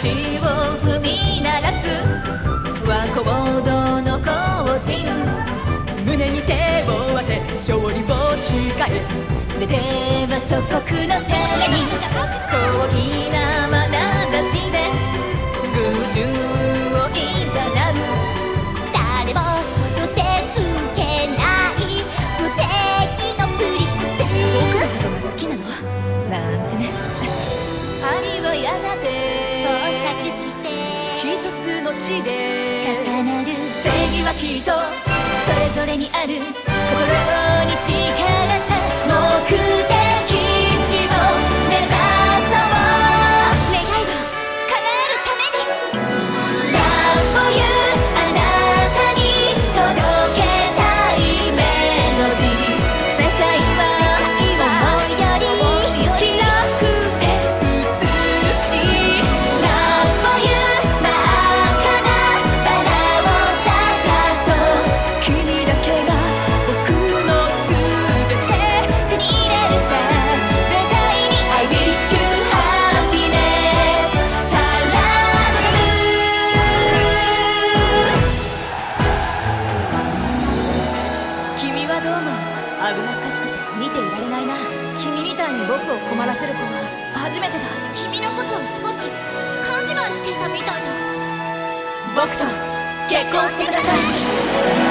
地を踏みならす和行動の行進。胸に手を当て勝利を誓い全ては祖国つの地で。重なる正義はきっとそれぞれにある。心に誓った目的。はどうも危なっかしくて見ていられないな。君みたいに僕を困らせる子は初めてだ。君のことを少し勘違いしていたみたいだ。僕と結婚してください。